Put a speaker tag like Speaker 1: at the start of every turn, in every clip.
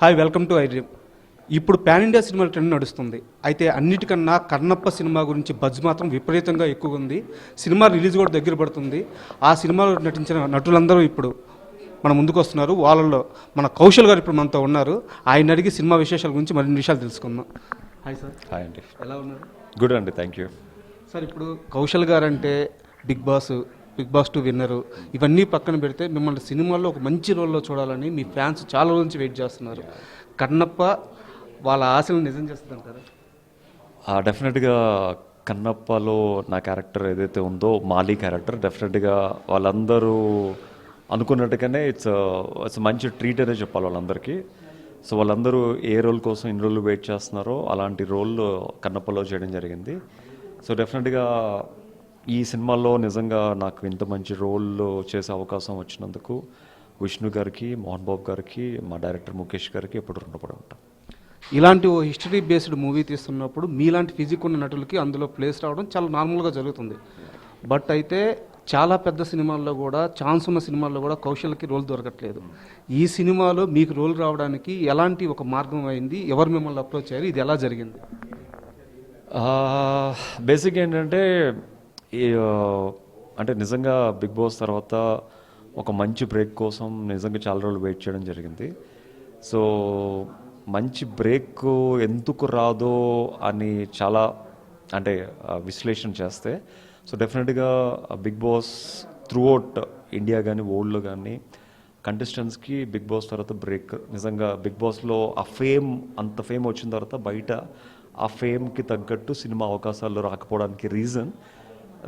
Speaker 1: Hi welcome to iDream ఇప్పుడు pan India cinema trend నడుస్తుంది. అయితే అన్నిటికన్నా కన్నప్ప సినిమా గురించి బజ్ మాత్రం విపరీతంగా ఎక్కువగా ఉంది. సినిమా రిలీజ్ కూడా దగ్గర పడుతుంది. ఆ సినిమాలో నటించిన నటులందరూ ఇప్పుడు మన ముందుకు వస్తున్నారు. వాళ్ళలో మన కౌశల్ గారు ఇప్పుడు మనతో ఉన్నారు. ఆయన అడిగి సినిమా విశేషాల గురించి మరిన్ని విషయాలు తెలుసుకుందాం. హాయ్ సార్
Speaker 2: హాయ్ అండి
Speaker 1: ఎలా ఉన్నారు?
Speaker 2: గుడ్ అండి థ్యాంక్ యూ
Speaker 1: సార్ ఇప్పుడు కౌశల్ గారు అంటే big boss big boss two winner ఇవన్నీ పక్కన పెడితే మిమ్మల్ని సినిమాల్లో ఒక మంచి రోల్లో చూడాలని మీ ఫ్యాన్స్ చాలా రోజుల నుంచి వెయిట్ చేస్తున్నారు. కన్నప్ప వాళ్ళ ఆశలను నిజం చేస్తుందంటారా?
Speaker 2: డెఫినెట్గా కన్నప్పలో నా క్యారెక్టర్ ఏదైతే ఉందో మాలీ క్యారెక్టర్ డెఫినెట్గా వాళ్ళందరూ అనుకున్నట్టుగానే ఇట్స్ ఇట్స్ మంచి ట్రీట్ అనే చెప్పాలి వాళ్ళందరికీ. సో వాళ్ళందరూ ఏ రోల్ కోసం ఇన్ని రోజులు వెయిట్ చేస్తున్నారో అలాంటి రోల్ కన్నప్పలో చేయడం జరిగింది. సో డెఫినెట్గా ఈ సినిమాలో నిజంగా నాకు ఇంత మంచి రోల్ చేసే అవకాశం వచ్చినందుకు విష్ణు గారికి మోహన్ బాబు గారికి మా డైరెక్టర్ ముఖేష్ గారికి ఎప్పుడు రుణపడి ఉంటాం.
Speaker 1: ఇలాంటి ఓ హిస్టరీ బేస్డ్ మూవీ తీస్తున్నప్పుడు మీలాంటి ఫిజిక్ ఉన్న నటులకి అందులో ప్లేస్ రావడం చాలా నార్మల్గా జరుగుతుంది. బట్ అయితే చాలా పెద్ద సినిమాల్లో కూడా ఛాన్స్ ఉన్న సినిమాల్లో కూడా కౌశల్కి రోల్ దొరకట్లేదు. ఈ సినిమాలో మీకు రోల్ రావడానికి ఎలాంటి ఒక మార్గం అయింది? ఎవరు మిమ్మల్ని అప్రోచ్ అయ్యారు? ఇది ఎలా జరిగింది?
Speaker 2: బేసిక్ ఏంటంటే ఈ, అంటే నిజంగా బిగ్ బాస్ తర్వాత ఒక మంచి బ్రేక్ కోసం నిజంగా చాలా రోజులు వెయిట్ చేయడం జరిగింది. సో మంచి బ్రేక్ ఎందుకు రాదో అని చాలా అంటే విశ్లేషణ చేస్తే సో డెఫినెట్గా బిగ్ బాస్ త్రూఅవుట్ ఇండియా కానీ వరల్డ్లో కానీ కంటెస్టెంట్స్కి బిగ్ బాస్ తర్వాత బ్రేక్. నిజంగా బిగ్ బాస్లో ఆ ఫేమ్ అంత ఫేమ్ వచ్చిన తర్వాత బయట ఆ ఫేమ్కి తగ్గట్టు సినిమా అవకాశాలు రాకపోవడానికి రీజన్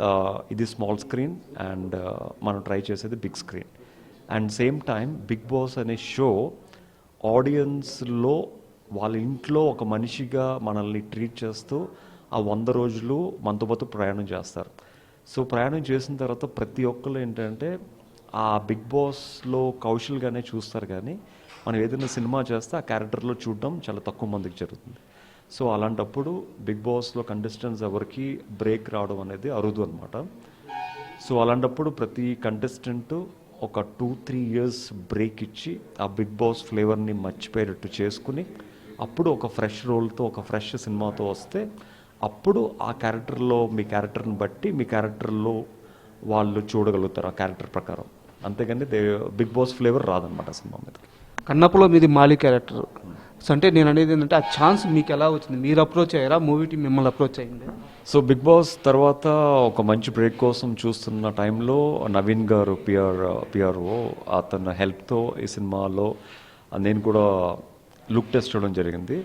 Speaker 2: Uh, ఇది స్మాల్ స్క్రీన్ అండ్ uh, మనం ట్రై చేసేది big screen. And same time big boss అనే షో ఆడియన్స్లో వాళ్ళ ఇంట్లో ఒక మనిషిగా మనల్ని ట్రీట్ చేస్తూ ఆ వంద రోజులు మనతో పాటు ప్రయాణం చేస్తారు. సో ప్రయాణం చేసిన తర్వాత ప్రతి ఒక్కరు ఏంటంటే ఆ బిగ్ బాస్లో కౌశల్గానే చూస్తారు కానీ మనం ఏదైనా సినిమా చేస్తే ఆ క్యారెక్టర్లో చూడడం చాలా తక్కువ మందికి జరుగుతుంది. సో అలాంటప్పుడు బిగ్ బాస్లో కంటెస్టెంట్స్ ఎవరికి బ్రేక్ రావడం అనేది అరుదు అనమాట సో అలాంటప్పుడు ప్రతి కంటెస్టెంట్ ఒక టూ త్రీ ఇయర్స్ బ్రేక్ ఇచ్చి ఆ బిగ్ బాస్ ఫ్లేవర్ని మర్చిపోయేటట్టు చేసుకుని అప్పుడు ఒక ఫ్రెష్ రోల్తో ఒక ఫ్రెష్ సినిమాతో వస్తే అప్పుడు ఆ క్యారెక్టర్లో మీ క్యారెక్టర్ని బట్టి మీ క్యారెక్టర్లో వాళ్ళు చూడగలుగుతారు ఆ క్యారెక్టర్ ప్రకారం. అంతేగాని బిగ్ బాస్ ఫ్లేవర్ రాదనమాట సినిమా మీద
Speaker 1: కన్నప్పలో మీది మాలి క్యారెక్టర్ సో అంటే నేను అనేది ఏంటంటే ఆ ఛాన్స్ మీకు ఎలా వచ్చింది? మీరు అప్రోచ్ అయ్యారా? మూవీ టీం మిమ్మల్ని అప్రోచ్ అయింది.
Speaker 2: సో బిగ్ బాస్ తర్వాత ఒక మంచి బ్రేక్ కోసం చూస్తున్న టైంలో నవీన్ గారు పిఆర్ పిఆర్ఓ అతని హెల్ప్తో ఈ సినిమాలో నేను కూడా లుక్ టెస్ట్ చేయడం జరిగింది.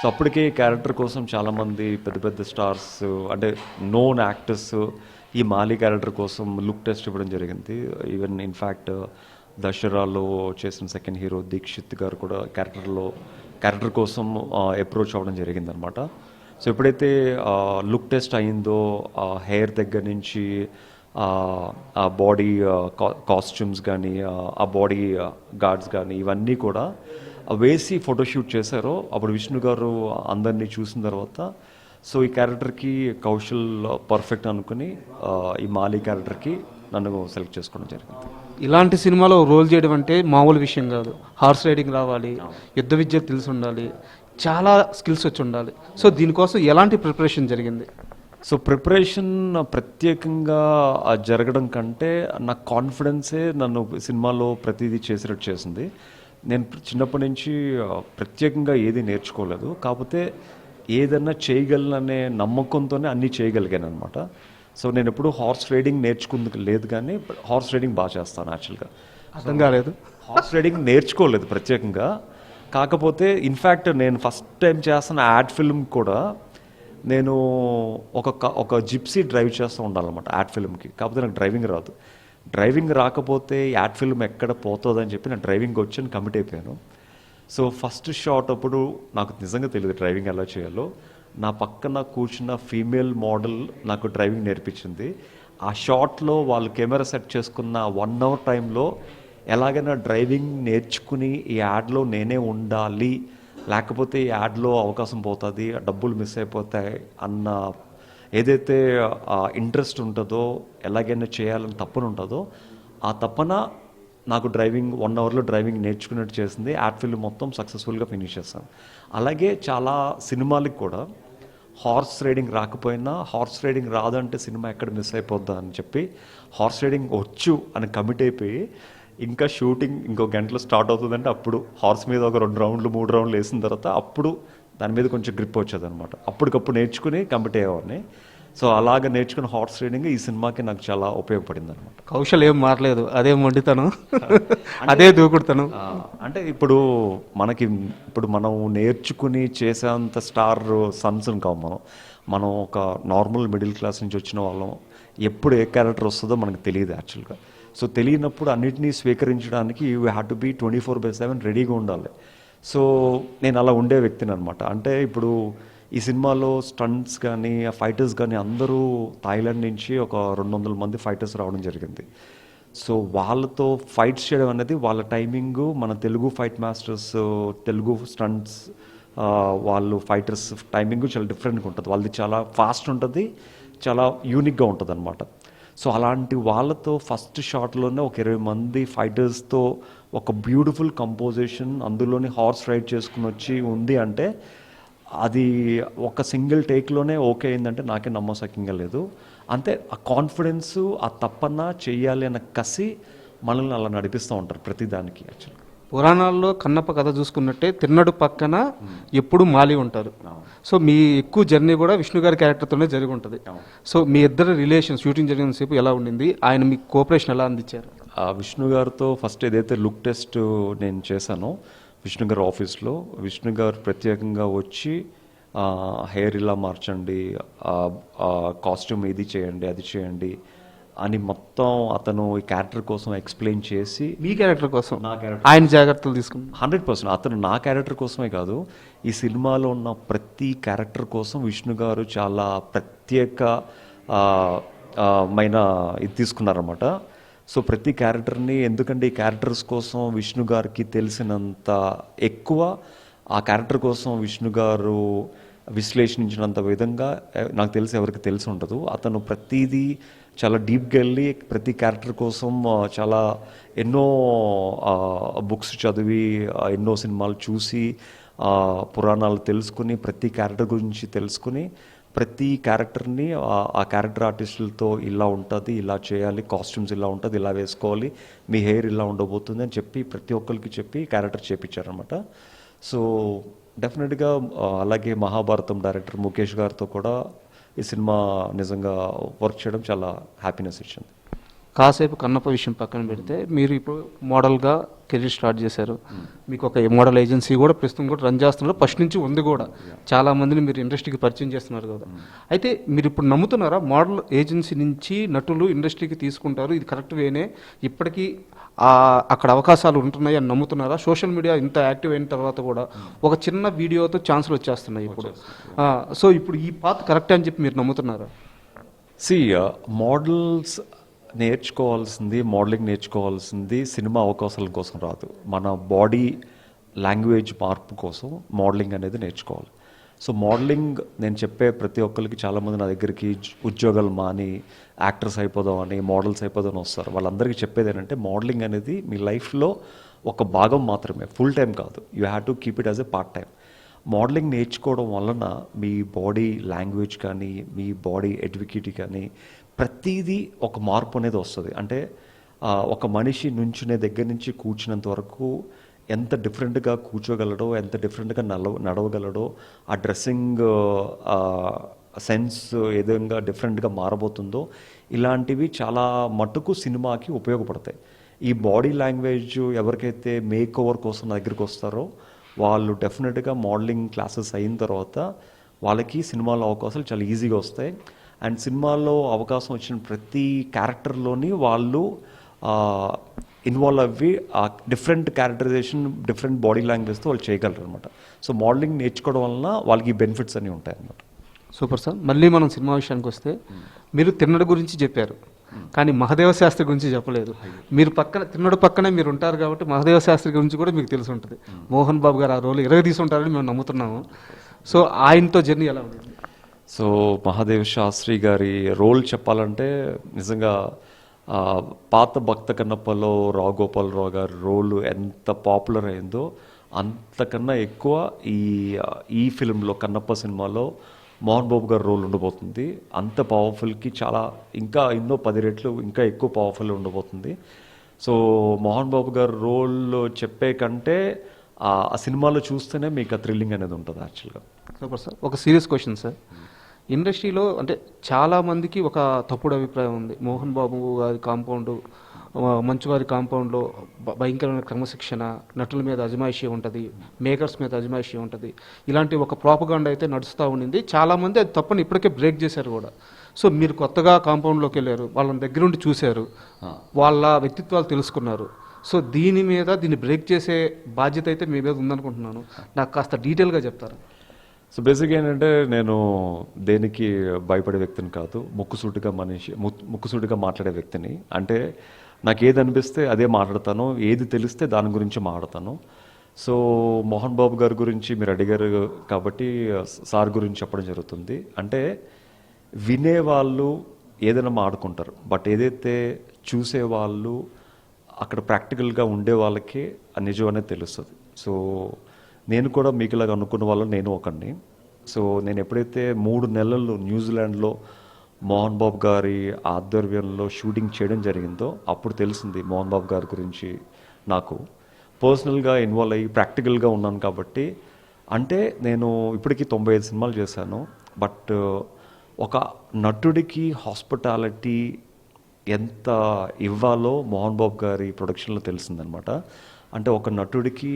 Speaker 2: సో అప్పటికే క్యారెక్టర్ కోసం చాలామంది పెద్ద పెద్ద స్టార్స్ అంటే నోన్ యాక్టర్స్ ఈ మాలి క్యారెక్టర్ కోసం లుక్ టెస్ట్ ఇవ్వడం జరిగింది. ఈవెన్ ఇన్ఫ్యాక్ట్ దసరాలో చేసిన సెకండ్ హీరో దీక్షిత్ గారు కూడా క్యారెక్టర్లో క్యారెక్టర్ కోసం అప్రోచ్ అవ్వడం జరిగిందనమాట. సో ఎప్పుడైతే లుక్ టెస్ట్ అయిందో హెయిర్ దగ్గర నుంచి ఆ, బాడీ కాస్ట్యూమ్స్ కానీ ఆ బాడీ గార్డ్స్ కానీ ఇవన్నీ కూడా వేసి ఫోటోషూట్ చేశారో. అప్పుడు విష్ణు గారు అందరినీ చూసిన తర్వాత సో ఈ క్యారెక్టర్కి కౌశల్ పర్ఫెక్ట్ అనుకుని ఈ మాలి క్యారెక్టర్కి నన్ను సెలెక్ట్ చేసుకోవడం జరిగింది.
Speaker 1: ఇలాంటి సినిమాలో రోల్ చేయడం అంటే మామూలు విషయం కాదు. హార్స్ రైడింగ్ రావాలి యుద్ధ విద్య తెలిసి ఉండాలి చాలా స్కిల్స్ వచ్చి ఉండాలి. సో దీనికోసం ఎలాంటి ప్రిపరేషన్ జరిగింది?
Speaker 2: సో ప్రిపరేషన్ ప్రత్యేకంగా జరగడం కంటే నా కాన్ఫిడెన్సే నన్ను సినిమాలో ప్రతిదీ చేసేటట్టు చేసింది. నేను చిన్నప్పటి నుంచి ప్రత్యేకంగా ఏది నేర్చుకోలేదు. కాకపోతే ఏదన్నా చేయగలననే నమ్మకంతోనే అన్నీ చేయగలిగాను అనమాట సో నేను ఎప్పుడు హార్స్ రైడింగ్ నేర్చుకుంది లేదు కానీ హార్స్ రైడింగ్ బాగా చేస్తాను యాక్చువల్గా
Speaker 1: అర్థం కాలేదు.
Speaker 2: హార్స్ రైడింగ్ నేర్చుకోలేదు ప్రత్యేకంగా. కాకపోతే ఇన్ఫ్యాక్ట్ నేను ఫస్ట్ టైం చేస్తున్న యాడ్ ఫిల్మ్ కూడా నేను ఒక ఒక జిప్సీ డ్రైవ్ చేస్తూ ఉండాలన్నమాట యాడ్ ఫిల్మ్కి కాకపోతే నాకు డ్రైవింగ్ రాదు. డ్రైవింగ్ రాకపోతే యాడ్ ఫిల్మ్ ఎక్కడ పోతుందని చెప్పి నేను డ్రైవింగ్ వచ్చి కమిట్ అయిపోయాను. సో ఫస్ట్ షాట్ అప్పుడు నాకు నిజంగా తెలియదు డ్రైవింగ్ ఎలా చేయాలో. నా పక్కన కూర్చున్న ఫీమేల్ మోడల్ నాకు డ్రైవింగ్ నేర్పించింది. ఆ షాట్లో వాళ్ళు కెమెరా సెట్ చేసుకున్న వన్ అవర్ టైంలో ఎలాగైనా డ్రైవింగ్ నేర్చుకుని ఈ యాడ్లో నేనే ఉండాలి లేకపోతే ఈ యాడ్లో అవకాశం పోతుంది డబ్బులు మిస్ అయిపోతాయి అన్న ఏదైతే ఇంట్రెస్ట్ ఉంటుందో ఎలాగైనా చేయాలని తప్పన ఉంటుందో ఆ తప్పన నాకు డ్రైవింగ్ వన్ అవర్లో డ్రైవింగ్ నేర్చుకున్నట్టు చేసింది. యాడ్ ఫిల్మ్ మొత్తం సక్సెస్ఫుల్గా ఫినిష్ చేస్తాను అలాగే చాలా సినిమాలకు కూడా హార్స్ రైడింగ్ రాకపోయినా హార్స్ రైడింగ్ రాదంటే సినిమా ఎక్కడ మిస్ అయిపోద్దా అని చెప్పి హార్స్ రైడింగ్ వచ్చు అని కమిట్ అయిపోయి ఇంకా షూటింగ్ ఇంకో గంటలో స్టార్ట్ అవుతుందంటే అప్పుడు హార్స్ మీద ఒక రెండు రౌండ్లు మూడు రౌండ్లు వేసిన తర్వాత అప్పుడు దాని మీద కొంచెం గ్రిప్ వచ్చేది అనమాట అప్పటికప్పుడు నేర్చుకుని కమిట్ అయ్యేవాడిని. సో అలాగ నేర్చుకున్న హార్స్ రైడింగ్ ఈ సినిమాకి నాకు చాలా ఉపయోగపడింది అనమాట
Speaker 1: కౌశల్ ఏం మారలేదు. అదే మొండితనం. అదే దూకుడుతనం.
Speaker 2: అంటే ఇప్పుడు మనకి ఇప్పుడు మనం నేర్చుకుని చేసేంత స్టార్ సన్స్ కావు మనం. మనం ఒక నార్మల్ మిడిల్ క్లాస్ నుంచి వచ్చిన వాళ్ళం. ఎప్పుడు ఏ క్యారెక్టర్ వస్తుందో మనకు తెలియదు యాక్చువల్గా. సో తెలియనప్పుడు అన్నిటినీ స్వీకరించడానికి you have to be twenty four by seven రెడీగా ఉండాలి. సో నేను అలా ఉండే వ్యక్తిని అనమాట అంటే ఇప్పుడు ఈ సినిమాలో స్టంట్స్ కానీ ఆ ఫైటర్స్ కానీ అందరూ థాయిలాండ్ నుంచి ఒక రెండు వందల మంది ఫైటర్స్ రావడం జరిగింది. సో వాళ్ళతో ఫైట్స్ చేయడం అనేది వాళ్ళ టైమింగ్ మన Telugu fight masters Telugu stunts వాళ్ళు ఫైటర్స్ టైమింగ్ చాలా డిఫరెంట్గా ఉంటుంది. వాళ్ళది చాలా ఫాస్ట్ ఉంటుంది చాలా యూనిక్గా ఉంటుంది అనమాట సో అలాంటి వాళ్ళతో ఫస్ట్ షాట్లోనే ఒక ఇరవై మంది ఫైటర్స్తో ఒక బ్యూటిఫుల్ కంపోజిషన్ అందులోని హార్స్ రైడ్ చేసుకుని వచ్చి ఉంది అంటే అది ఒక సింగిల్ టేక్లోనే ఓకే అయిందంటే నాకే నమ్మసక్యంగా లేదు. అంతే ఆ కాన్ఫిడెన్స్ ఆ తప్పన చెయ్యాలి అన్న కసి మనల్ని అలా నడిపిస్తూ ఉంటారు ప్రతిదానికి యాక్చువల్గా.
Speaker 1: పురాణాల్లో కన్నప్ప కథ చూసుకున్నట్టే తిన్నడు పక్కన ఎప్పుడు మాలి ఉంటారు. సో మీ ఎక్కువ జర్నీ కూడా విష్ణు గారి క్యారెక్టర్తోనే జరిగి ఉంటుంది. సో మీ ఇద్దరు రిలేషన్ షూటింగ్ జరిగిన సేపు ఎలా ఉండింది? ఆయన మీకు కోఆపరేషన్ ఎలా అందించారు?
Speaker 2: ఆ విష్ణు గారితో ఫస్ట్ ఏదైతే లుక్ టెస్ట్ నేను చేశానో విష్ణు గారి ఆఫీస్లో. విష్ణు గారు ప్రత్యేకంగా వచ్చి హెయిర్ ఇలా మార్చండి కాస్ట్యూమ్ ఇది చేయండి అది చేయండి అని మొత్తం అతను ఈ క్యారెక్టర్ కోసం ఎక్స్ప్లెయిన్ చేసి
Speaker 1: మీ క్యారెక్టర్ కోసం?
Speaker 2: నా క్యారెక్టర్
Speaker 1: ఆయన జాగ్రత్తలు తీసుకున్నారు
Speaker 2: హండ్రెడ్ పర్సెంట్. అతను నా క్యారెక్టర్ కోసమే కాదు ఈ సినిమాలో ఉన్న ప్రతి క్యారెక్టర్ కోసం విష్ణు గారు చాలా ప్రత్యేక మైన ఇది తీసుకున్నారన్నమాట. సో ప్రతి క్యారెక్టర్ని ఎందుకంటే ఈ క్యారెక్టర్స్ కోసం విష్ణు గారికి తెలిసినంత ఎక్కువ ఆ క్యారెక్టర్ కోసం విష్ణు గారు విశ్లేషించినంత విధంగా నాకు తెలిసి ఎవరికి తెలిసి ఉండదు. అతను ప్రతిదీ చాలా డీప్గా వెళ్ళి ప్రతి క్యారెక్టర్ కోసం చాలా ఎన్నో బుక్స్ చదివి ఎన్నో సినిమాలు చూసి పురాణాలు తెలుసుకుని ప్రతి క్యారెక్టర్ గురించి తెలుసుకుని ప్రతి క్యారెక్టర్ని ఆ- క్యారెక్టర్ ఆర్టిస్టులతో ఇలా ఉంటుంది ఇలా చేయాలి కాస్ట్యూమ్స్ ఇలా ఉంటుంది ఇలా వేసుకోవాలి మీ హెయిర్ ఇలా ఉండబోతుంది అని చెప్పి ప్రతి ఒక్కరికి చెప్పి క్యారెక్టర్ చేపించారనమాట సో డెఫినెట్గా అలాగే మహాభారతం డైరెక్టర్ ముఖేష్ గారితో కూడా ఈ సినిమా నిజంగా వర్క్ చేయడం చాలా హ్యాపీనెస్ ఇచ్చింది.
Speaker 1: కాసేపు కన్నప్ప విషయం పక్కన పెడితే మీరు ఇప్పుడు మోడల్గా కెరీర్ స్టార్ట్ చేశారు. మీకు ఒక మోడల్ ఏజెన్సీ కూడా ప్రస్తుతం కూడా రన్ చేస్తున్నారు. ఫస్ట్ నుంచి ఉంది కూడా. చాలా మందిని మీరు ఇండస్ట్రీకి పరిచయం చేస్తున్నారు కదా. అయితే మీరు ఇప్పుడు నమ్ముతున్నారా? మోడల్ ఏజెన్సీ నుంచి నటులు ఇండస్ట్రీకి తీసుకుంటారు. ఇది కరెక్ట్ వేనే. ఇప్పటికీ అక్కడ అవకాశాలు ఉంటున్నాయి అని నమ్ముతున్నారా? సోషల్ మీడియా ఇంత యాక్టివ్ అయిన తర్వాత కూడా ఒక చిన్న వీడియోతో ఛాన్సులు వచ్చేస్తున్నాయి ఇప్పుడు. సో ఇప్పుడు ఈ పాత్ కరెక్ట్ అని చెప్పి మీరు నమ్ముతున్నారా?
Speaker 2: సి మోడల్స్ నేర్చుకోవాల్సింది మోడలింగ్ నేర్చుకోవాల్సింది సినిమా అవకాశాల కోసం రాదు. మన బాడీ లాంగ్వేజ్ మార్పు కోసం మోడలింగ్ అనేది నేర్చుకోవాలి. సో మోడలింగ్ నేను చెప్పే ప్రతి ఒక్కరికి చాలామంది నా దగ్గరికి ఉద్యోగాలు మాని యాక్టర్స్ అయిపోదామని మోడల్స్ అయిపోదామని వస్తారు. వాళ్ళందరికీ చెప్పేది ఏంటంటే మోడలింగ్ అనేది మీ లైఫ్లో ఒక భాగం మాత్రమే ఫుల్ టైం కాదు. You have to keep it as a part time. Modelling నేర్చుకోవడం వలన మీ బాడీ లాంగ్వేజ్ కానీ మీ బాడీ ఎడ్యుకేటీ కానీ ప్రతిదీ ఒక మార్పు అనేది వస్తుంది. అంటే ఒక మనిషి నుంచునే దగ్గర నుంచి కూర్చున్నంత వరకు ఎంత డిఫరెంట్గా కూర్చోగలడో ఎంత డిఫరెంట్గా నడవ నడవగలడో ఆ డ్రెస్సింగ్ సెన్స్ ఏ విధంగా డిఫరెంట్గా మారబోతుందో ఇలాంటివి చాలా మటుకు సినిమాకి ఉపయోగపడతాయి. ఈ బాడీ లాంగ్వేజ్ ఎవరికైతే మేక్ ఓవర్ కోసం నా దగ్గరికి వస్తారో వాళ్ళు డెఫినెట్గా మోడలింగ్ క్లాసెస్ అయిన తర్వాత వాళ్ళకి సినిమాలో అవకాశాలు చాలా ఈజీగా వస్తాయి. అండ్ సినిమాల్లో అవకాశం వచ్చిన ప్రతి క్యారెక్టర్లోని వాళ్ళు ఇన్వాల్వ్ అవ్వి ఆ డిఫరెంట్ క్యారెక్టరైజేషన్ డిఫరెంట్ బాడీ లాంగ్వేజ్తో వాళ్ళు చేయగలరు అనమాట సో మోడలింగ్ నేర్చుకోవడం వలన వాళ్ళకి బెనిఫిట్స్ అన్నీ ఉంటాయి
Speaker 1: సూపర్ సార్. మళ్ళీ మనం సినిమా విషయానికి వస్తే మీరు తిన్నడు గురించి చెప్పారు. కానీ మహదేవ శాస్త్రి గురించి చెప్పలేదు. మీరు పక్కన తిన్నడు పక్కనే మీరు ఉంటారు కాబట్టి మహదేవ శాస్త్రి గురించి కూడా మీకు తెలిసి ఉంటుంది మోహన్ బాబు గారు ఆ రోల్ ఇరగ తీసుంటారని మేము నమ్ముతున్నాము. సో ఆయనతో జర్నీ ఎలా ఉంటుంది
Speaker 2: సో మహాదేవ్ శాస్త్రి గారి రోల్ చెప్పాలంటే నిజంగా పాత భక్త కన్నప్పలో రావు గోపాలరావు గారి రోల్ ఎంత పాపులర్ అయిందో అంతకన్నా ఎక్కువ ఈ ఈ ఫిల్మ్లో కన్నప్ప సినిమాలో మోహన్ బాబు గారి రోల్ ఉండబోతుంది. అంత పవర్ఫుల్కి చాలా ఇంకా ఎన్నో పది రెట్లు ఇంకా ఎక్కువ పవర్ఫుల్ ఉండబోతుంది. సో మోహన్ బాబు గారి రోల్ చెప్పే కంటే ఆ ఆ సినిమాలో చూస్తేనే మీకు ఆ థ్రిల్లింగ్ అనేది ఉంటుంది యాక్చువల్గా
Speaker 1: సూపర్ సార్. ఒక సీరియస్ క్వశ్చన్ సార్ ఇండస్ట్రీలో అంటే చాలా మందికి ఒక తప్పుడు అభిప్రాయం ఉంది. మోహన్ బాబు గారి కాంపౌండ్ మంచు గారి కాంపౌండ్లో భయంకరమైన క్రమశిక్షణ నటుల మీద అజమాయిషీ ఉంటుంది మేకర్స్ మీద అజమాయిషీ ఉంటుంది. ఇలాంటి ఒక ప్రాపగాండ అయితే నడుస్తూ ఉండింది. చాలామంది అది తప్పని ఇప్పటికే బ్రేక్ చేశారు కూడా. సో మీరు కొత్తగా కాంపౌండ్లోకి వెళ్ళారు వాళ్ళని దగ్గరుండి చూశారు వాళ్ళ వ్యక్తిత్వాలు తెలుసుకున్నారు. సో దీని మీద దీన్ని బ్రేక్ చేసే బాధ్యత అయితే మీ మీద ఉందనుకుంటున్నాను. నాకు కాస్త డీటెయిల్గా చెప్తారా?
Speaker 2: సో బేసిక్గా ఏంటంటే నేను దేనికి భయపడే వ్యక్తిని కాదు ముక్కుసూటిగా మనిషి ముక్కుసూటిగా మాట్లాడే వ్యక్తిని. అంటే నాకు ఏది అనిపిస్తే అదే మాట్లాడతాను ఏది తెలిస్తే దాని గురించి మాట్లాడతాను. సో మోహన్ బాబు గారి గురించి మీరు అడిగారు కాబట్టి సార్ గురించి చెప్పడం జరుగుతుంది. అంటే వినేవాళ్ళు ఏదైనా మాడుకుంటారు బట్ ఏదైతే చూసేవాళ్ళు అక్కడ ప్రాక్టికల్గా ఉండే వాళ్ళకి ఆ నిజం అనేది తెలుస్తుంది. సో నేను కూడా మీకు ఇలాగ అనుకున్న వాళ్ళు నేను ఒకడిని సో నేను ఎప్పుడైతే మూడు నెలలు న్యూజిలాండ్లో మోహన్ బాబు గారి ఆధ్వర్యంలో షూటింగ్ చేయడం జరిగిందో అప్పుడు తెలిసింది మోహన్ బాబు గారి గురించి నాకు. పర్సనల్గా ఇన్వాల్వ్ అయ్యి ప్రాక్టికల్గా ఉన్నాను కాబట్టి అంటే నేను ఇప్పటికీ తొంభై ఐదు సినిమాలు చేశాను. బట్ ఒక నటుడికి హాస్పిటాలిటీ ఎంత ఇవ్వాలో మోహన్ బాబు గారి ప్రొడక్షన్లో తెలిసిందనమాట. అంటే ఒక నటుడికి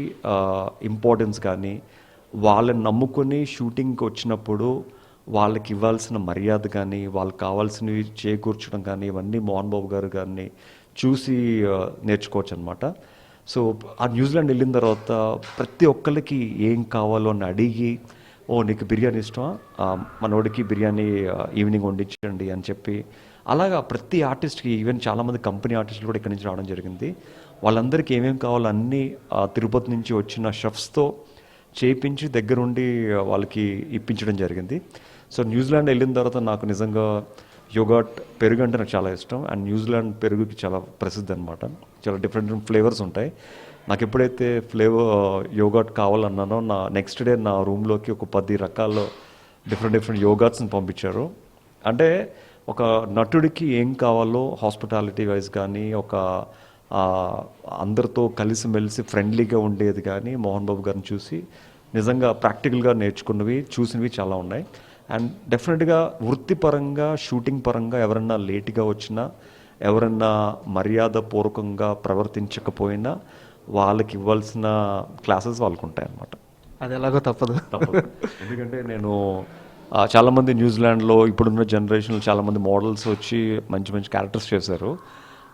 Speaker 2: ఇంపార్టెన్స్ కానీ వాళ్ళని నమ్ముకొని షూటింగ్కి వచ్చినప్పుడు వాళ్ళకి ఇవ్వాల్సిన మర్యాద కానీ వాళ్ళకి కావాల్సినవి చేకూర్చడం కానీ ఇవన్నీ మోహన్ బాబు గారు గారిని చూసి నేర్చుకోవచ్చు అనమాట సో ఆ న్యూజిలాండ్ వెళ్ళిన తర్వాత ప్రతి ఒక్కరికి ఏం కావాలో అని అడిగి ఓ నీకు బిర్యానీ ఇష్టమా? మనోడికి బిర్యానీ ఈవినింగ్ వండించండి అని చెప్పి అలాగా ప్రతి ఆర్టిస్ట్కి ఈవెన్ చాలామంది కంపెనీ ఆర్టిస్టులు కూడా ఇక్కడి నుంచి రావడం జరిగింది. వాళ్ళందరికీ ఏమేమి కావాలో అన్నీ తిరుపతి నుంచి వచ్చిన షెఫ్స్తో చేయించి దగ్గరుండి వాళ్ళకి ఇప్పించడం జరిగింది. సో న్యూజిలాండ్ వెళ్ళిన తర్వాత నాకు నిజంగా యోగాట్ పెరుగు అంటే నాకు చాలా ఇష్టం. అండ్ న్యూజిలాండ్ పెరుగుకి చాలా ప్రసిద్ధి అనమాట చాలా డిఫరెంట్ డిఫరెంట్ ఫ్లేవర్స్ ఉంటాయి. నాకు ఎప్పుడైతే ఫ్లేవర్ యోగాట్ కావాలన్నానో నా నెక్స్ట్ డే నా రూమ్లోకి ఒక పది రకాల డిఫరెంట్ డిఫరెంట్ యోగాట్స్ని పంపించారు. అంటే ఒక నటుడికి ఏం కావాలో హాస్పిటాలిటీ వైజ్ కానీ ఒక అందరితో కలిసిమెలిసి ఫ్రెండ్లీగా ఉండేది కానీ మోహన్ బాబు గారిని చూసి నిజంగా ప్రాక్టికల్గా నేర్చుకున్నవి చూసినవి చాలా ఉన్నాయి. అండ్ డెఫినెట్గా వృత్తిపరంగా షూటింగ్ పరంగా ఎవరన్నా లేట్గా వచ్చినా ఎవరన్నా మర్యాదపూర్వకంగా ప్రవర్తించకపోయినా వాళ్ళకి ఇవ్వాల్సిన క్లాసెస్ వాళ్ళకు ఉంటాయి అన్నమాట
Speaker 1: అది ఎలాగో తప్పదు.
Speaker 2: ఎందుకంటే నేను చాలామంది న్యూజిలాండ్లో ఇప్పుడున్న జనరేషన్లో చాలామంది మోడల్స్ వచ్చి మంచి మంచి క్యారెక్టర్స్ చేశారు.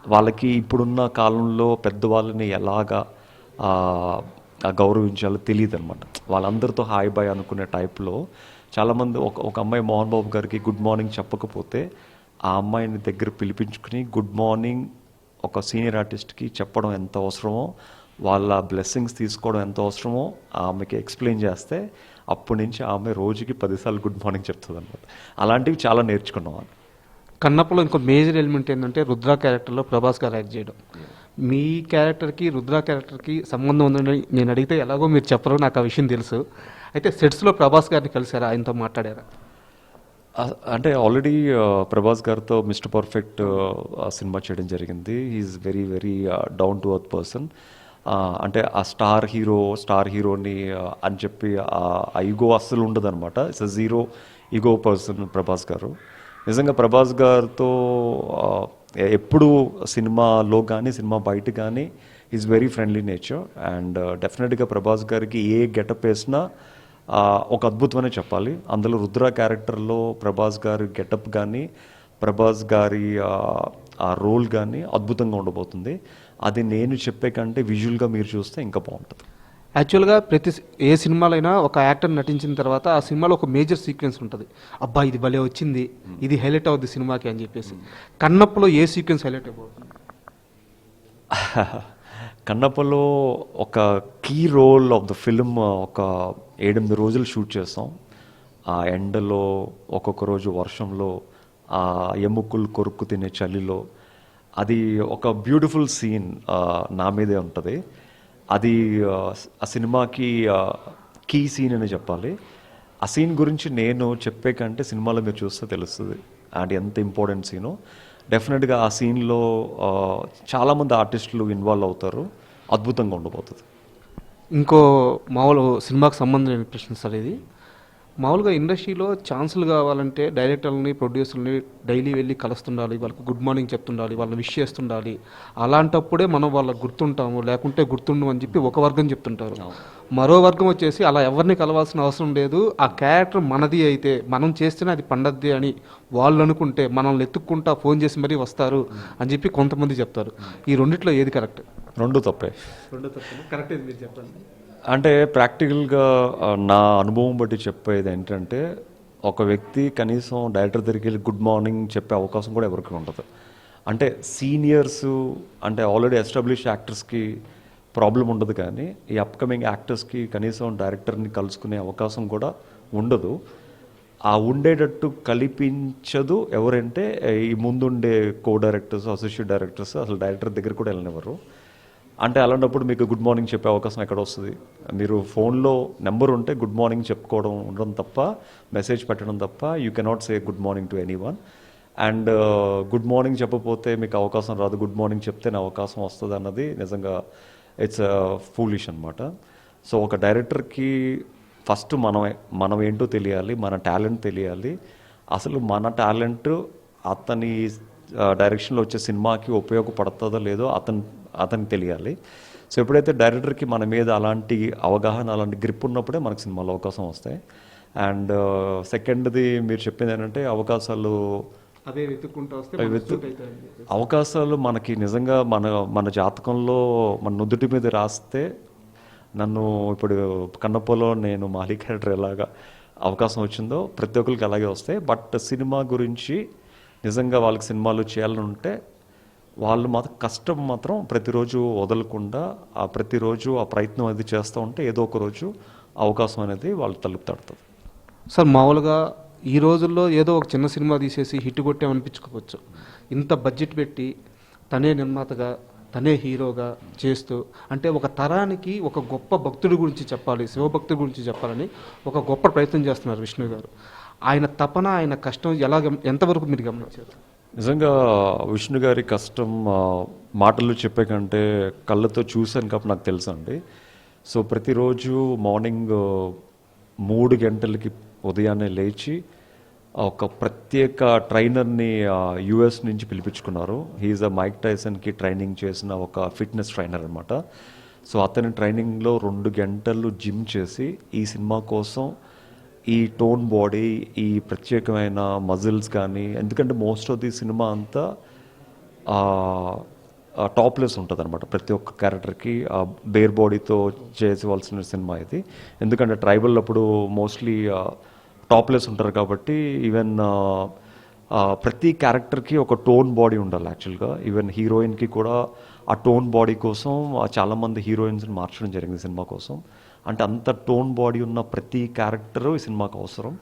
Speaker 2: వాళ్ళకి ఇప్పుడున్న కాలంలో పెద్దవాళ్ళని ఎలాగా గౌరవించాలో తెలియదు అనమాట వాళ్ళందరితో హాయ్ బాయ్ అనుకునే టైప్లో చాలామంది ఒక ఒక అమ్మాయి మోహన్ బాబు గారికి గుడ్ మార్నింగ్ చెప్పకపోతే ఆ అమ్మాయిని దగ్గర పిలిపించుకుని గుడ్ మార్నింగ్ ఒక సీనియర్ ఆర్టిస్ట్కి చెప్పడం ఎంత అవసరమో వాళ్ళ బ్లెస్సింగ్స్ తీసుకోవడం ఎంత అవసరమో ఆమెకి ఎక్స్ప్లెయిన్ చేస్తే అప్పటి నుంచి ఆమె రోజుకి పదిసార్లు గుడ్ మార్నింగ్ చెప్తుంది అనమాట అలాంటివి చాలా నేర్చుకున్నాం
Speaker 1: కన్నప్పలో ఇంకో మేజర్ ఎలిమెంట్ ఏంటంటే రుద్ర క్యారెక్టర్లో ప్రభాస్ గారు యాక్ట్ చేయడం. మీ క్యారెక్టర్కి రుద్ర క్యారెక్టర్కి సంబంధం ఉందని నేను అడిగితే ఎలాగో మీరు చెప్పరు నాకు ఆ విషయం తెలుసు. అయితే సెట్స్లో ప్రభాస్ గారిని కలిసారా ఆయనతో మాట్లాడారా?
Speaker 2: అంటే ఆల్రెడీ ప్రభాస్ గారితో మిస్టర్ పర్ఫెక్ట్ సినిమా చేయడం జరిగింది. Is very very down to earth person. అంటే ఆ స్టార్ హీరో స్టార్ హీరోని అని చెప్పి ఆ ఈగో అస్సలు ఉండదు అనమాట it's a zero ego person Prabhas garu. నిజంగా ప్రభాస్ గారితో ఎప్పుడు సినిమాలో కానీ సినిమా బయట కానీ is very friendly nature and డెఫినెట్గా ప్రభాస్ గారికి ఏ గెటప్ వేసినా ఒక అద్భుతమనే చెప్పాలి. అందులో రుద్ర క్యారెక్టర్లో ప్రభాస్ గారి గెటప్ కానీ ప్రభాస్ గారి ఆ రోల్ కానీ అద్భుతంగా ఉండబోతుంది. అది నేను చెప్పే కంటే విజువల్గా మీరు చూస్తే ఇంకా బాగుంటుంది.
Speaker 1: యాక్చువల్గా ప్రతి ఏ సినిమాలైనా ఒక యాక్టర్ నటించిన తర్వాత ఆ సినిమాలో ఒక మేజర్ సీక్వెన్స్ ఉంటుంది. అబ్బా ఇది భలే వచ్చింది ఇది హైలైట్ అవుద్ది సినిమాకి అని చెప్పేసి. కన్నప్పలో ఏ సీక్వెన్స్ హైలైట్ అయిపోతుంది?
Speaker 2: కన్నప్పలో ఒక key role of the film ఒక ఏడెనిమిది రోజులు షూట్ చేస్తాం. ఆ ఎండలో ఒక్కొక్క రోజు వర్షంలో ఆ ఎముకలు కొరుక్కు తినే చలిలో అది ఒక బ్యూటిఫుల్ సీన్ నా మీదే ఉంటుంది. అది ఆ, సినిమాకి కీ సీన్ అని చెప్పాలి. ఆ సీన్ గురించి నేను చెప్పే కంటే సినిమాలో మీరు చూస్తే తెలుస్తుంది. అండ్ ఎంత ఇంపార్టెంట్ సీను డెఫినెట్గా ఆ సీన్లో చాలామంది ఆర్టిస్టులు ఇన్వాల్వ్ అవుతారు. అద్భుతంగా ఉండబోతుంది
Speaker 1: ఇంకో మామూలు సినిమాకి సంబంధించిన ప్రశ్న సార్ ఇది. మామూలుగా ఇండస్ట్రీలో ఛాన్సులు కావాలంటే డైరెక్టర్లని ప్రొడ్యూసర్ని డైలీ వెళ్ళి కలుస్తుండాలి వాళ్ళకి గుడ్ మార్నింగ్ చెప్తుండాలి వాళ్ళని విష్ చేస్తుండాలి. అలాంటప్పుడే మనం వాళ్ళకి గుర్తుంటాము లేకుంటే గుర్తుండు అని చెప్పి ఒక వర్గం చెప్తుంటారు. మరో వర్గం వచ్చేసి అలా ఎవరిని కలవాల్సిన అవసరం లేదు. ఆ క్యారెక్టర్ మనది అయితే మనం చేస్తేనే అది పండద్ది అని వాళ్ళు అనుకుంటే మనల్ని ఎత్తుక్కుంటా ఫోన్ చేసి మరీ వస్తారు అని చెప్పి కొంతమంది చెప్తారు. ఈ రెండిట్లో ఏది కరెక్ట్?
Speaker 2: రెండు తప్పే.
Speaker 1: రెండో తప్పు. కరెక్ట్ మీరు చెప్పండి.
Speaker 2: అంటే ప్రాక్టికల్గా నా అనుభవం బట్టి చెప్పేది ఏంటంటే ఒక వ్యక్తి కనీసం డైరెక్టర్ దగ్గరికి వెళ్ళి గుడ్ మార్నింగ్ చెప్పే అవకాశం కూడా ఎవరికి ఉండదు. అంటే సీనియర్స్ అంటే ఆల్రెడీ ఎస్టాబ్లిష్ యాక్టర్స్కి ప్రాబ్లం ఉండదు కానీ ఈ అప్కమింగ్ యాక్టర్స్కి కనీసం డైరెక్టర్ని కలుసుకునే అవకాశం కూడా ఉండదు. ఆ ఉండేటట్టు కల్పించదు ఎవరంటే ఈ ముందుండే కో డైరెక్టర్స్ అసోసియేట్ డైరెక్టర్స్ అసలు డైరెక్టర్ దగ్గర కూడా వెళ్ళనివ్వరు. అంటే అలాంటప్పుడు మీకు గుడ్ మార్నింగ్ చెప్పే అవకాశం ఎక్కడ వస్తుంది? మీరు ఫోన్లో నెంబర్ ఉంటే గుడ్ మార్నింగ్ చెప్పుకోవడం ఉండడం తప్ప మెసేజ్ పెట్టడం తప్ప you cannot say good morning to anyone and good morning చెప్పకపోతే మీకు అవకాశం రాదు. గుడ్ మార్నింగ్ చెప్తేనే అవకాశం వస్తుంది అన్నది నిజంగా ఇట్స్ ఫూలిష్ అనమాట సో ఒక డైరెక్టర్కి ఫస్ట్ మనం మనం ఏంటో తెలియాలి మన టాలెంట్ తెలియాలి. అసలు మన టాలెంట్ అతని uh, డైరెక్షన్లో వచ్చే సినిమాకి ఉపయోగపడుతుందో లేదో అతను అతనికి తెలియాలి. సో ఎప్పుడైతే డైరెక్టర్కి మన మీద అలాంటి అవగాహన అలాంటి గ్రిప్ ఉన్నప్పుడే మనకు సినిమాలో అవకాశం వస్తాయి. అండ్ సెకండ్ది మీరు చెప్పింది ఏంటంటే అవకాశాలు
Speaker 1: అదే వెతుక్కుంటూ వస్తే.
Speaker 2: అవకాశాలు మనకి నిజంగా మన మన జాతకంలో మన నుదుటి మీద రాస్తే నన్ను ఇప్పుడు కన్నప్పలో నేను మాలి క్యారెక్టర్ ఎలాగా అవకాశం వచ్చిందో ప్రతి ఒక్కరికి అలాగే వస్తాయి. బట్ సినిమా గురించి నిజంగా వాళ్ళకి సినిమాలు చేయాలని ఉంటే వాళ్ళు మాత్రం కష్టం మాత్రం ప్రతిరోజు వదలకుండా ఆ ప్రతిరోజు ఆ ప్రయత్నం అది చేస్తూ ఉంటే ఏదో ఒక రోజు అవకాశం అనేది వాళ్ళు తలుపు తడుతుంది
Speaker 1: సార్ మామూలుగా ఈ రోజుల్లో ఏదో ఒక చిన్న సినిమా తీసేసి హిట్ కొట్టామనిపించుకోవచ్చు. ఇంత బడ్జెట్ పెట్టి తనే నిర్మాతగా తనే హీరోగా చేస్తూ అంటే ఒక తరానికి ఒక గొప్ప భక్తుడి గురించి చెప్పాలి శివభక్తుడి గురించి చెప్పాలని ఒక గొప్ప ప్రయత్నం చేస్తున్నారు విష్ణు గారు. ఆయన తపన ఆయన కష్టం ఎలా గమ- ఎంతవరకు మీరు గమనించారు?
Speaker 2: నిజంగా విష్ణు గారి కష్టం మాటలు మాటల్లో చెప్పే కంటే కళ్ళతో చూశాను కాబట్టి నాకు తెలుసు అండి సో ప్రతిరోజు మార్నింగ్ మూడు గంటలకి ఉదయాన్నే లేచి ఒక ప్రత్యేక ట్రైనర్ని యుఎస్ నుంచి పిలిపించుకున్నారు. హీఈస్ అ మైక్ టైసన్కి ట్రైనింగ్ చేసిన ఒక ఫిట్నెస్ ట్రైనర్ అనమాట సో అతని ట్రైనింగ్లో రెండు గంటలు జిమ్ చేసి ఈ సినిమా కోసం ఈ టోన్ బాడీ ఈ ప్రత్యేకమైన మజిల్స్ కానీ ఎందుకంటే మోస్ట్ ఆఫ్ ది సినిమా అంతా టాప్లెస్ ఉంటుంది అనమాట ప్రతి ఒక్క క్యారెక్టర్కి బేర్ బాడీతో చేసేవలసిన సినిమా ఇది. ఎందుకంటే ట్రైబల్ అప్పుడు మోస్ట్లీ టాప్లెస్ ఉంటారు కాబట్టి ఈవెన్ ప్రతి క్యారెక్టర్కి ఒక టోన్ బాడీ ఉండాలి యాక్చువల్గా ఈవెన్ హీరోయిన్కి కూడా ఆ టోన్ బాడీ కోసం చాలామంది హీరోయిన్స్ని మార్చడం జరిగింది సినిమా కోసం. అంటే అంత టోన్ బాడీ ఉన్న ప్రతి క్యారెక్టరు ఈ సినిమాకు అవసరం.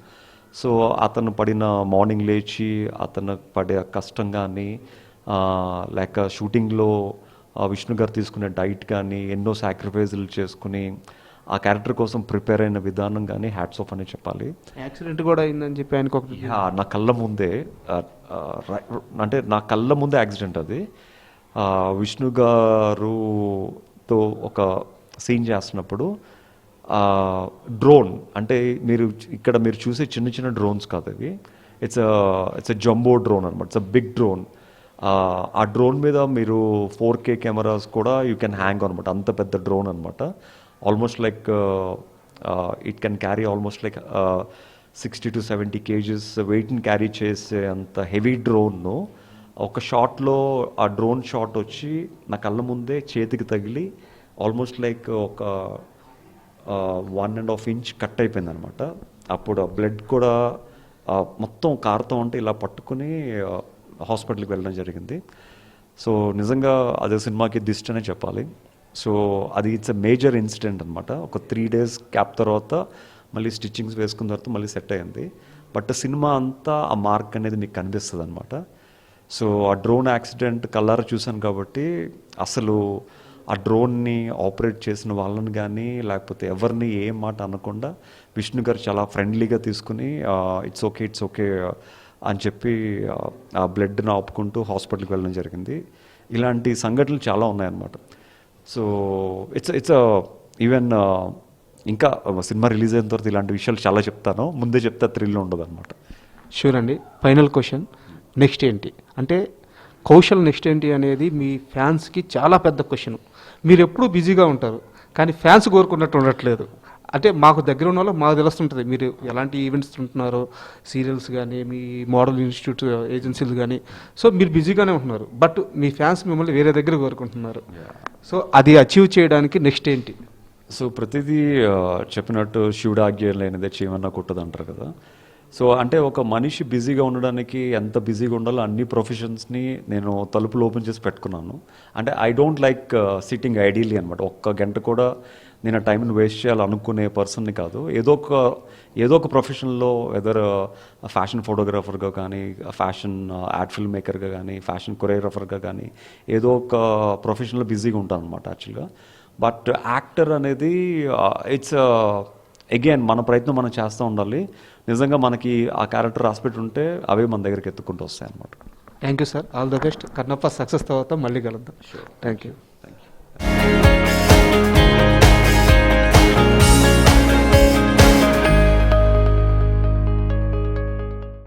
Speaker 2: సో అతను పడిన మార్నింగ్ లేచి అతను పడే కష్టం కానీ లేక షూటింగ్లో విష్ణు గారు తీసుకునే డైట్ కానీ ఎన్నో సాక్రిఫైజులు చేసుకుని ఆ క్యారెక్టర్ కోసం ప్రిపేర్ అయిన విధానం కానీ హ్యాట్స్ ఆఫ్ అని చెప్పాలి.
Speaker 1: యాక్సిడెంట్ కూడా అయిందని చెప్పి ఆయనకు
Speaker 2: యా, నా కళ్ళ ముందే అంటే నా కళ్ళ ముందే యాక్సిడెంట్ అది. విష్ణు గారుతో ఒక సీన్ చేస్తున్నప్పుడు డ్రోన్ అంటే మీరు ఇక్కడ మీరు చూసే చిన్న చిన్న డ్రోన్స్ కాదు అవి. ఇట్స్ ఇట్స్ జంబో డ్రోన్ అనమాట ఇట్స్ బిగ్ డ్రోన్ ఆ డ్రోన్ మీద మీరు ఫోర్ కే కెమెరాస్ కూడా యూ కెన్ హ్యాంగ్ అనమాట అంత పెద్ద డ్రోన్ అనమాట almost like it can carry almost like sixty to seventy kgs వెయిట్ని carry చేసే అంత హెవీ డ్రోన్ను ఒక షాట్లో ఆ డ్రోన్ షాట్ వచ్చి నా కళ్ళ ముందే చేతికి తగిలి ఆల్మోస్ట్ లైక్ ఒక one and half inch cut అయిపోయింది అనమాట అప్పుడు బ్లడ్ కూడా మొత్తం కారుతూ ఉంటే ఇలా పట్టుకుని హాస్పిటల్కి వెళ్ళడం జరిగింది. సో నిజంగా అదే సినిమాకి దిస్ట్ అనే చెప్పాలి. సో అది ఇట్స్ ఎ మేజర్ ఇన్సిడెంట్ అనమాట ఒక త్రీ డేస్ క్యాప్ తర్వాత మళ్ళీ స్టిచ్చింగ్స్ వేసుకున్న తర్వాత మళ్ళీ సెట్ అయింది. బట్ సినిమా అంతా ఆ మార్క్ అనేది మీకు కనిపిస్తుంది అనమాట సో ఆ డ్రోన్ యాక్సిడెంట్ కలర్ చూశాను కాబట్టి అసలు ఆ డ్రోన్ని ఆపరేట్ చేసిన వాళ్ళని కానీ లేకపోతే ఎవరిని ఏం మాట అనకుండా విష్ణు గారు చాలా ఫ్రెండ్లీగా తీసుకుని ఇట్స్ ఓకే ఇట్స్ ఓకే అని చెప్పి ఆ, ఆ బ్లడ్ని ఆపుకుంటూ హాస్పిటల్కి వెళ్ళడం జరిగింది. ఇలాంటి సంఘటనలు చాలా ఉన్నాయన్నమాట. సో ఇట్స్ ఇట్స్ ఈవెన్ ఇంకా సినిమా రిలీజ్ అయిన తర్వాత ఇలాంటి విషయాలు చాలా చెప్తాను. ముందే చెప్తే థ్రిల్ ఉండదు అనమాట
Speaker 1: షూర్ అండి. ఫైనల్ క్వశ్చన్ నెక్స్ట్ ఏంటి? అంటే కౌశల్ నెక్స్ట్ ఏంటి అనేది మీ ఫ్యాన్స్కి చాలా పెద్ద క్వశ్చన్ మీరు ఎప్పుడూ బిజీగా ఉంటారు కానీ ఫ్యాన్స్ కోరుకున్నట్టు ఉండట్లేదు. అంటే మాకు దగ్గర ఉన్న వాళ్ళు మాకు తెలుస్తుంటుంది మీరు ఎలాంటి ఈవెంట్స్ ఉంటున్నారో సీరియల్స్ కానీ మీ మోడల్ ఇన్స్టిట్యూట్ ఏజెన్సీలు కానీ సో మీరు బిజీగానే ఉంటున్నారు బట్ మీ ఫ్యాన్స్ మిమ్మల్ని వేరే దగ్గర కోరుకుంటున్నారు. సో అది అచీవ్ చేయడానికి నెక్స్ట్ ఏంటి?
Speaker 2: సో ప్రతిదీ చెప్పినట్టు శివుడు ఆజ్ఞ లేనిదే చేయమన్నా కుట్టదు అంటారు కదా. సో అంటే ఒక మనిషి బిజీగా ఉండడానికి ఎంత బిజీగా ఉండాలో అన్ని ప్రొఫెషన్స్ని నేను తలుపులు ఓపెన్ చేసి పెట్టుకున్నాను. అంటే I don't like sitting ideally అనమాట ఒక్క గంట కూడా నేను ఆ టైంని వేస్ట్ చేయాలనుకునే పర్సన్ని కాదు. ఏదో ఒక ఏదో ఒక ప్రొఫెషన్లో వెదర్ ఫ్యాషన్ ఫోటోగ్రాఫర్గా కానీ ఫ్యాషన్ యాడ్ ఫిల్మ్ మేకర్గా కానీ ఫ్యాషన్ కొరియోగ్రాఫర్గా కానీ ఏదో ఒక ప్రొఫెషన్లో బిజీగా ఉంటాను అనమాట యాక్చువల్గా బట్ యాక్టర్ అనేది uh, ఇట్స్ అగైన్ మన ప్రయత్నం మనం చేస్తూ ఉండాలి. నిజంగా మనకి ఆ క్యారెక్టర్ రాసిపెట్టి ఉంటే అవే మన దగ్గరికి ఎత్తుకుంటూ వస్తాయి అనమాట
Speaker 1: thank you sir all the best Kannappa success తర్వాత మళ్ళీ కలుద్దాం. Thank you
Speaker 2: thank you